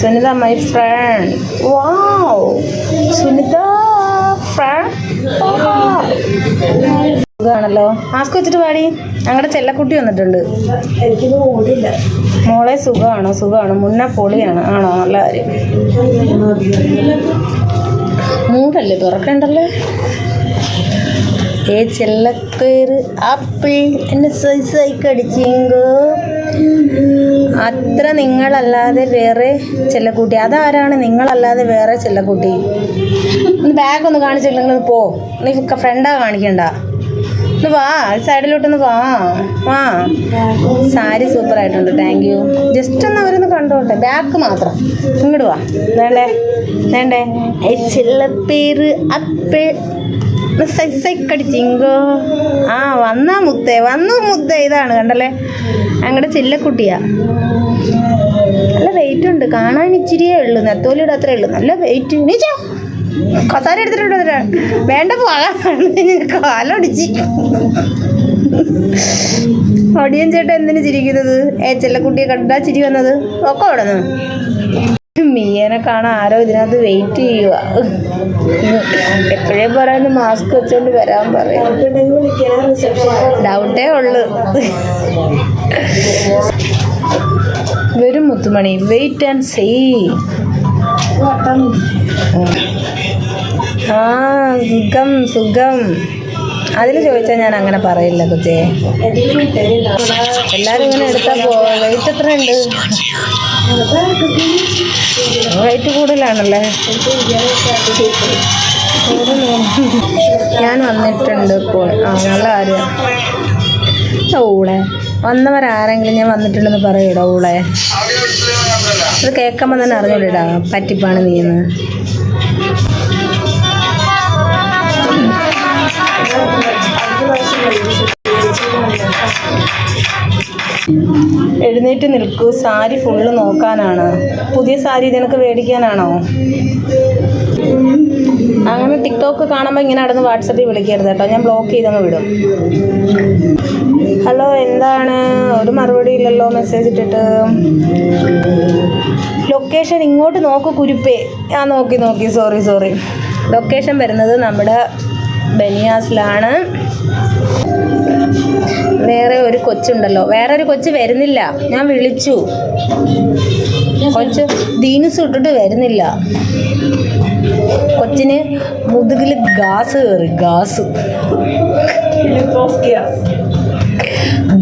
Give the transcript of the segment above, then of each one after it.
Sunitha my friend wow Sunitha friend സുഖമാണല്ലോ mask വെച്ചിട്ട് പാടി. ഞങ്ങളുടെ ചെല്ലക്കുട്ടി വന്നിട്ടുണ്ട്. മോളെ സുഖമാണോ സുഖമാണോ മുന്ന പൊളിയാണ്. ആണോ? നല്ല കാര്യം. മൂടല്ലേ? തുറക്കണ്ടല്ലേ? ഏ ചെല്ലക്കേറ് ആപ്പിൾ എന്നെ സൈസായി കടിച്ചിങ്കോ? അത്ര നിങ്ങളല്ലാതെ വേറെ ചെല്ലക്കൂട്ടി അതാരാണ് നിങ്ങളല്ലാതെ വേറെ ചെല്ലക്കൂട്ടി ഒന്ന് ബാഗ് ഒന്ന് കാണിച്ചില്ലെങ്കിൽ പോ. നീ ഫ്രണ്ടാ കാണിക്കണ്ട. ഒന്ന് വാ സൈഡിലോട്ടൊന്ന് വാ. വാ. സാരി സൂപ്പർ ആയിട്ടുണ്ട്. താങ്ക് യു ജസ്റ്റ് ഒന്ന് അവരൊന്ന് കണ്ടോട്ടെ. ബാക്ക് മാത്രം. ഇങ്ങോട്ട് വാ. വേണ്ടേ? വേണ്ടേ? പേര് അപ്പിൾ സൈസൈക്കടിച്ചിങ്കോ ആ വന്ന മുത്തേ വന്നു മുത്തേ. ഇതാണ് കണ്ടല്ലേ? ഞങ്ങളുടെ ചില്ലക്കുട്ടിയാ. നല്ല വെയിറ്റ് ഉണ്ട്. കാണാൻ ഇച്ചിരിയേ ഉള്ളൂ. നെത്തോലിയുടെ അത്രേ ഉള്ളൂ. നല്ല വെയിറ്റ് നീച്ചോ കസാര എടുത്തിട്ടുണ്ട്. വേണ്ട പോകാൻ കാലൊടിച്ച് ഒടിയൻ ചേട്ടൻ എന്തിനു ചിരിക്കുന്നത്? ഏ ചെല്ലക്കുട്ടിയെ കണ്ടാ ചിരി വന്നത്? ഒക്കെ അവിടെ മീയനെ കാണാൻ ആരോ ഇതിനകത്ത് വെയിറ്റ് ചെയ്യുക എപ്പോഴേ പറയുന്നു മാസ്ക് വെച്ചോണ്ട് വരാൻ പറയാം. ഡൗട്ടേ ഉള്ളു. വരും മുത്തുമണി. വെയിറ്റ് ആൻഡ് സീ ആ സുഖം സുഖം. അതിൽ ചോദിച്ചാൽ ഞാൻ അങ്ങനെ പറയില്ല കൊച്ചേ എല്ലാവരും ഇങ്ങനെ എടുത്താൽ പോ വെയിറ്റ് എത്ര ഉണ്ട് വെയിറ്റ് കൂടുതലാണല്ലേ? ഞാൻ വന്നിട്ടുണ്ട് ഇപ്പോൾ. ആ നല്ല കാര്യം ഊളെ. വന്നവരാരെങ്കിലും ഞാൻ വന്നിട്ടുണ്ടെന്ന് പറയൂടാ ഊളെ. ഇത് കേൾക്കുമ്പോൾ തന്നെ അറിഞ്ഞൂടാ പറ്റിപ്പാണ് നീന്ന്. എഴുന്നേറ്റ് നിൽക്കൂ. സാരി ഫുള്ള് നോക്കാനാണ്. പുതിയ സാരി നിനക്ക് മേടിക്കാനാണോ? അങ്ങനെ ടിക്ടോക്ക് കാണുമ്പോൾ ഇങ്ങനെ നടന്ന് വാട്സപ്പിൽ വിളിക്കരുത് കേട്ടോ. ഞാൻ ബ്ലോക്ക് ചെയ്തങ്ങ് വിടും. ഹലോ എന്താണ്? ഒരു മറുപടി ഇല്ലല്ലോ മെസ്സേജ് ഇട്ടിട്ട്. ലൊക്കേഷൻ ഇങ്ങോട്ട് നോക്ക് കുരുപ്പേ. ആ നോക്കി നോക്കി. സോറി സോറി ലൊക്കേഷൻ വരുന്നത് നമ്മുടെ ബനിയാസിലാണ്. കൊച്ചുണ്ടല്ലോ. വേറൊരു കൊച്ചു വരുന്നില്ല. ഞാൻ വിളിച്ചു. കൊച്ച് ദീനസ് ഇട്ടിട്ട് വരുന്നില്ല. കൊച്ചിന് മുതുകിൽ ഗാസ് കയറി ഗാസ്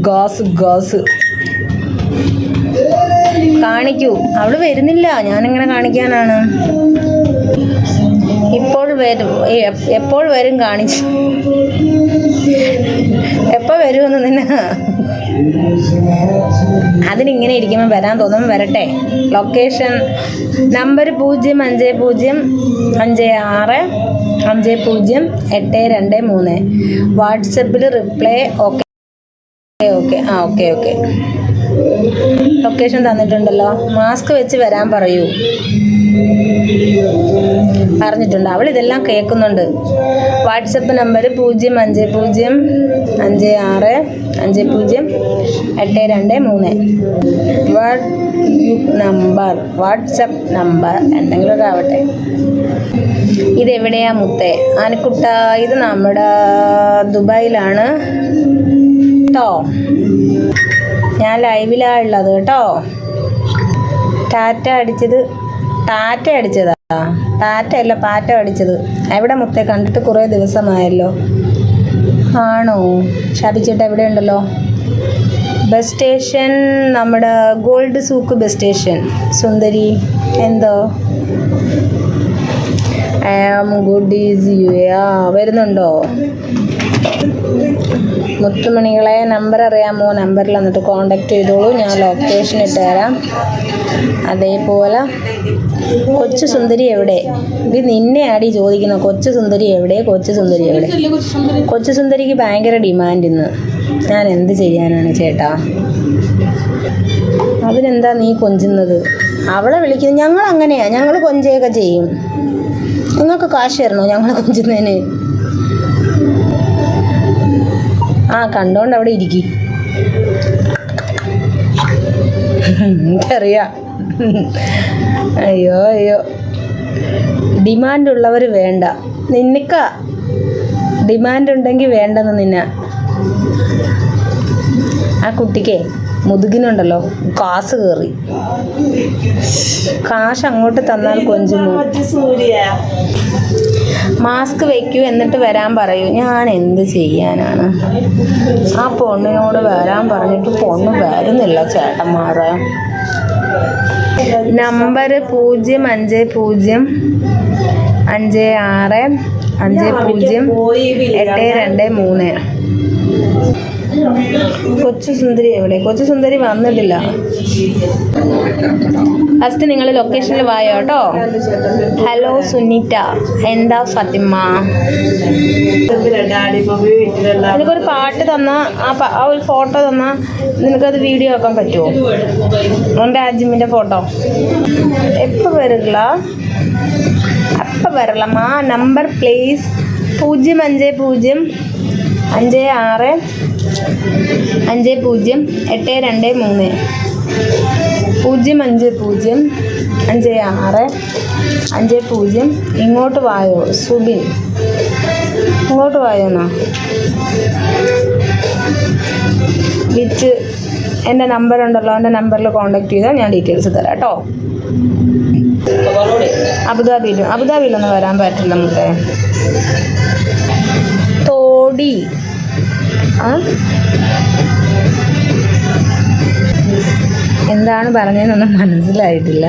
ഗാസ് ഗാസ് കാണിക്കൂ. അവൾ വരുന്നില്ല. ഞാനിങ്ങനെ കാണിക്കാനാണ്. ഇപ്പോൾ വരും എപ്പോൾ വരും കാണിച്ചു. എപ്പോൾ വരുമെന്ന് നിന്നെ? അതിനിങ്ങനെ ഇരിക്കുമ്പോൾ വരാൻ തോന്നുമ്പോൾ വരട്ടെ. ലൊക്കേഷൻ നമ്പർ പൂജ്യം അഞ്ച് പൂജ്യം അഞ്ച് ആറ് അഞ്ച് പൂജ്യം എട്ട് രണ്ട് മൂന്ന്. വാട്സപ്പിൽ reply okay okay ah okay okay location തന്നിട്ടുണ്ടല്ലോ. Mask വെച്ച് വരാൻ പറയൂ. പറഞ്ഞിട്ടുണ്ട്. അവൾ ഇതെല്ലാം കേൾക്കുന്നുണ്ട്. വാട്സപ്പ് നമ്പർ പൂജ്യം അഞ്ച് പൂജ്യം അഞ്ച് ആറ് അഞ്ച് പൂജ്യം എട്ട് രണ്ട് മൂന്ന്. വാട്ട് നമ്പർ വാട്സപ്പ് നമ്പർ എന്തെങ്കിലുമൊക്കെ ആവട്ടെ. ഇതെവിടെയാ മുത്തേ? ആനക്കുട്ട ഇത് നമ്മുടെ ദുബായിലാണ്. കേട്ടോ ഞാൻ ലൈവിലാണ് ഉള്ളത് കേട്ടോ. ടാറ്റ അടിച്ചത് ടാറ്റ അടിച്ചതാ. ടാറ്റ അല്ല പാറ്റ അടിച്ചത്. എവിടെ മുത്തെ? കണ്ടിട്ട് കുറേ ദിവസമായല്ലോ. ആണോ? ഷാബിച്ചേട്ട എവിടെ ഉണ്ടല്ലോ? ബസ് സ്റ്റേഷൻ നമ്മുടെ ഗോൾഡ് സൂക്ക് ബസ് സ്റ്റേഷൻ സുന്ദരി എന്തോ? I am good is you ആ വരുന്നുണ്ടോ? മുത്തുമണികളെ നമ്പർ അറിയാമോ? നമ്പറിൽ എന്നിട്ട് കോണ്ടാക്ട് ചെയ്തോളൂ. ഞാൻ ലൊക്കേഷൻ ഇട്ട് തരാം. അതേപോലെ കൊച്ചു സുന്ദരി എവിടെ? ഇത് നിന്നെ ആടി ചോദിക്കുന്ന. കൊച്ചു സുന്ദരി എവിടെ? കൊച്ചു സുന്ദരി എവിടെ? കൊച്ചു സുന്ദരിക്ക് ഭയങ്കര ഡിമാൻഡ് ഇന്ന്. ഞാൻ എന്ത് ചെയ്യാനാണ് ചേട്ടാ? അതിനെന്താ നീ കൊഞ്ചുന്നത്? അവളെ വിളിക്കുന്നത് ഞങ്ങൾ അങ്ങനെയാ ഞങ്ങൾ കൊഞ്ചയൊക്കെ ചെയ്യും. നിങ്ങൾക്ക് കാശ് തരണോ? ഞങ്ങൾ കൊഞ്ചുന്നതിന്. ആ കണ്ടോണ്ട് അവിടെ ഇരിക്കി. എനിക്കറിയാം. അയ്യോ അയ്യോ. ഡിമാൻഡ് ഉള്ളവർ വേണ്ട. നിനക്ക ഡിമാൻഡ് ഉണ്ടെങ്കിൽ വേണ്ടെന്ന് നിന്ന. ആ കുട്ടിക്കേ മുതുകിനുണ്ടല്ലോ കാസ് കയറി കാശ് അങ്ങോട്ട് തന്നാൽ കൊഞ്ചുമോ മാസ്ക് വെക്കൂ എന്നിട്ട് വരാൻ പറയൂ. ഞാൻ എന്ത് ചെയ്യാനാണ്? ആ പൊണ്ണിനോട് വരാൻ പറഞ്ഞിട്ട് പൊണ്ണ് വരുന്നില്ല ചേട്ടന്മാരെ. നമ്പർ പൂജ്യം അഞ്ച് പൂജ്യം അഞ്ച് ആറ് അഞ്ച് പൂജ്യം എട്ട് രണ്ട് മൂന്ന്. കൊച്ചു സുന്ദരി എവിടെ? കൊച്ചു സുന്ദരി വന്നിട്ടില്ല. ഫസ്റ്റ് നിങ്ങൾ ലൊക്കേഷനിൽ വായോ കേട്ടോ ഹലോ സുനിറ്റ എന്താ ഫത്തിമ? നിനക്കൊരു പാട്ട് തന്ന ആ ഒരു ഫോട്ടോ തന്ന നിനക്കത് വീഡിയോ ആക്കാൻ പറ്റുമോ എന്റെ അജിമിന്റെ ഫോട്ടോ. എപ്പോൾ വരില്ല അപ്പം വരലമ്മ നമ്പർ പ്ലീസ് പൂജ്യം അഞ്ച് പൂജ്യം അഞ്ച് ആറ് അഞ്ച് പൂജ്യം എട്ട് രണ്ട് മൂന്ന്. പൂജ്യം അഞ്ച് പൂജ്യം അഞ്ച് ആറ്. അഞ്ച് പൂജ്യം ഇങ്ങോട്ട് വായോ സുബിൻ. ഇങ്ങോട്ട് വായോന്നാ വിറ്റ് എന്റെ നമ്പർ ഉണ്ടല്ലോ എന്റെ നമ്പറിൽ കോൺടാക്ട് ചെയ്താൽ ഞാൻ ഡീറ്റെയിൽസ് തരാം കേട്ടോ. അബുദാബിയിലും അബുദാബിയിലൊന്നും വരാൻ പറ്റില്ല നമുക്ക് തോടി. എന്താണ് പറഞ്ഞതെന്നൊന്നും മനസ്സിലായിട്ടില്ല.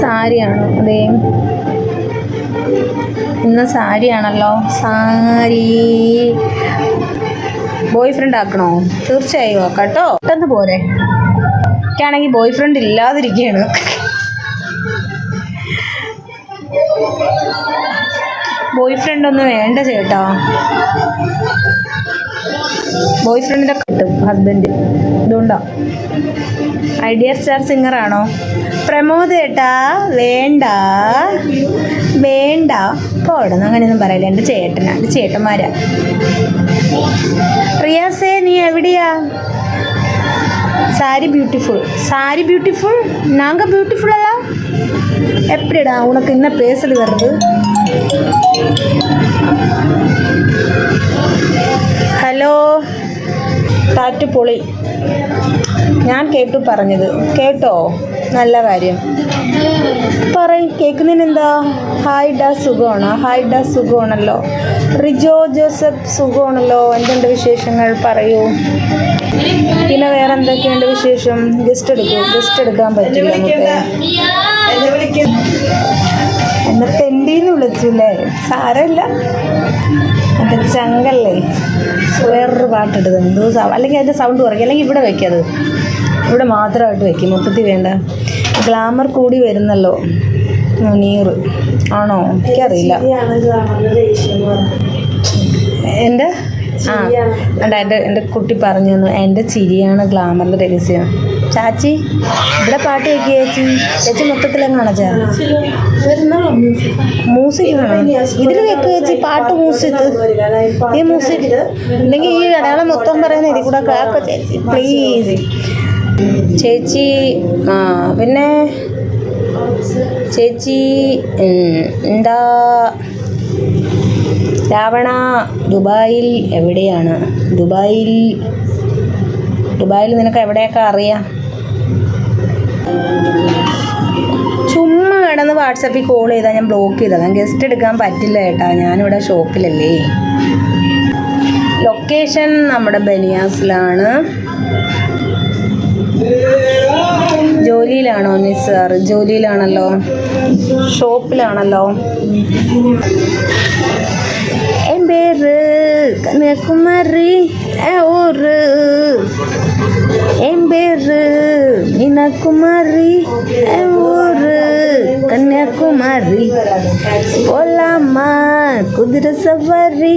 സാരിയാണോ? അതേ ഇന്ന് സാരിയാണല്ലോ. സാരി. ബോയ് ഫ്രണ്ട് ആക്കണോ? തീർച്ചയായും ആക്കാട്ടോ. പെട്ടെന്ന് പോരെ. എനിക്കാണെങ്കിൽ ബോയ് ഫ്രണ്ട് ഇല്ലാതിരിക്കുകയാണ് ബോയ് ഫ്രണ്ട് ഒന്നും വേണ്ട ചേട്ടാ. ബോയ് ഫ്രണ്ടിനെ കിട്ടും ഹസ്ബൻഡ് ഇതുകൊണ്ടോ. ഐഡിയ സ്റ്റാർ സിംഗർ ആണോ? പ്രമോദ് ചേട്ടാ വേണ്ട. വേണ്ട. പോടുന്നു അങ്ങനെയൊന്നും പറയില്ല. എന്റെ ചേട്ടനാ എന്റെ ചേട്ടന്മാരാ. റിയാസേ നീ എവിടെയാ? സാരി ബ്യൂട്ടിഫുൾ സാരി ബ്യൂട്ടിഫുൾ നാങ്ക ബ്യൂട്ടിഫുൾ അല്ല? எப்படிடா உனக்கு என்ன பேசல் வருது ഹലോ കാറ്റ് പൊളി ഞാൻ കേട്ടു പറഞ്ഞത് കേട്ടോ നല്ല കാര്യം. പറയും കേൾക്കുന്നതിന് എന്താ ഹായ് ഡാ സുഖമാണോ? ഹായ് ഡാ സുഖമാണല്ലോ. റിജോ ജോസഫ് സുഖമാണല്ലോ. എന്തുണ്ട് വിശേഷങ്ങൾ? പറയൂ. പിന്നെ വേറെ എന്തൊക്കെയുണ്ട് വിശേഷം? ഗസ്റ്റ് എടുക്കൂ. ഗസ്റ്റ് എടുക്കാൻ പറ്റില്ല നമുക്ക്. എന്നെ തെണ്ടിന്ന് വിളിച്ചില്ലേ? സാരമില്ല. എന്റെ ചങ്കല്ലേ? വേറൊരു പാട്ടിട്ടത് എന്തോ അല്ലെങ്കിൽ അതിന്റെ സൗണ്ട് കുറയ്ക്കുക അല്ലെങ്കിൽ ഇവിടെ വെക്കത് ഇവിടെ മാത്രമായിട്ട് വെക്കും. മൊത്തത്തിൽ വേണ്ട. ഗ്ലാമർ കൂടി വരുന്നല്ലോ. നീർ. ആണോ? എനിക്കറിയില്ല. എന്റെ ആ അല്ല എന്റെ എന്റെ കുട്ടി പറഞ്ഞു തന്നു. എന്റെ ചിരിയാണ് ഗ്ലാമറിന്റെ രഹസ്യം. ചാച്ചി ഇവിടെ പാട്ട് വെക്കുക ചേച്ചി. ചേച്ചി മൊത്തത്തിലെങ്ങാണോ ചാ. മ്യൂസിക് ആണോ ഇതിൽ വെക്കുക ചേച്ചി. പാട്ട് മ്യൂസിക് ഈ മ്യൂസിക് ഇല്ലെങ്കിൽ ഈ അടയാളം മൊത്തം പറയുന്ന ഇതിൽ കൂടെ കേൾക്കാം ചേച്ചി. പ്ലീസ് ചേച്ചി ആ പിന്നെ ചേച്ചി എന്താ? രാവണ ദുബായിൽ എവിടെയാണ്? ദുബായിൽ ദുബായിൽ നിനക്ക് എവിടെയൊക്കെ അറിയാം? ചുമ്മാ കിടന്ന് വാട്സപ്പിൽ കോൾ ചെയ്താൽ ഞാൻ ബ്ലോക്ക് ചെയ്തതാണ് ഗസ്റ്റ് എടുക്കാൻ പറ്റില്ല കേട്ടാ. ഞാനിവിടെ ഷോപ്പിലല്ലേ ലൊക്കേഷൻ നമ്മുടെ ബനിയാസിലാണ്. ജോലിയിലാണോ നിസാർ ജോലിയിലാണല്ലോ? ഷോപ്പിലാണല്ലോ? എൻ പേര് കന്യാകുമാരി ഓറ് പേര് മീനകുമാരി കന്യാകുമാരി പോലാമ കുതിര സവാരി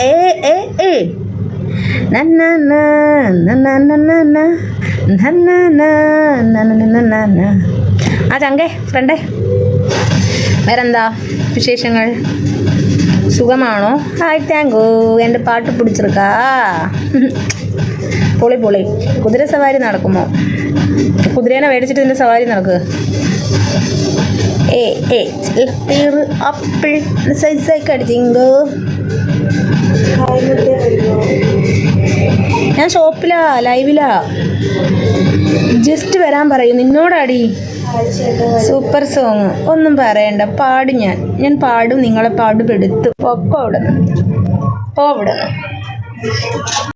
ஏ ஏ ஏ അതങ്കെ ഫ്രണ്ടേ വേറെന്താ വിശേഷങ്ങൾ സുഖമാണോ ഹായ് താങ്ക് എൻ്റെ പാട്ട് പിടിച്ചിരിക്കാ പൊളി പൊളി. കുതിര സവാരി നടക്കുമോ? കുതിരേനെ മേടിച്ചിട്ട് ഇതിന്റെ സവാരി നടക്കുക ഏ ഏ അപ്പിൾ സൈസായി അടിച്ചിങ്കോ ഞാൻ ഷോപ്പിലാ ലൈവിലാ. ജസ്റ്റ് വരാൻ പറയൂ. നിന്നോടാടി. സൂപ്പർ സോങ് ഒന്നും പറയണ്ട. പാടും ഞാൻ. ഞാൻ പാടും നിങ്ങളെ പാടുപെടുത്തു പൊക്കോ അവിടെ പോ അവിടെ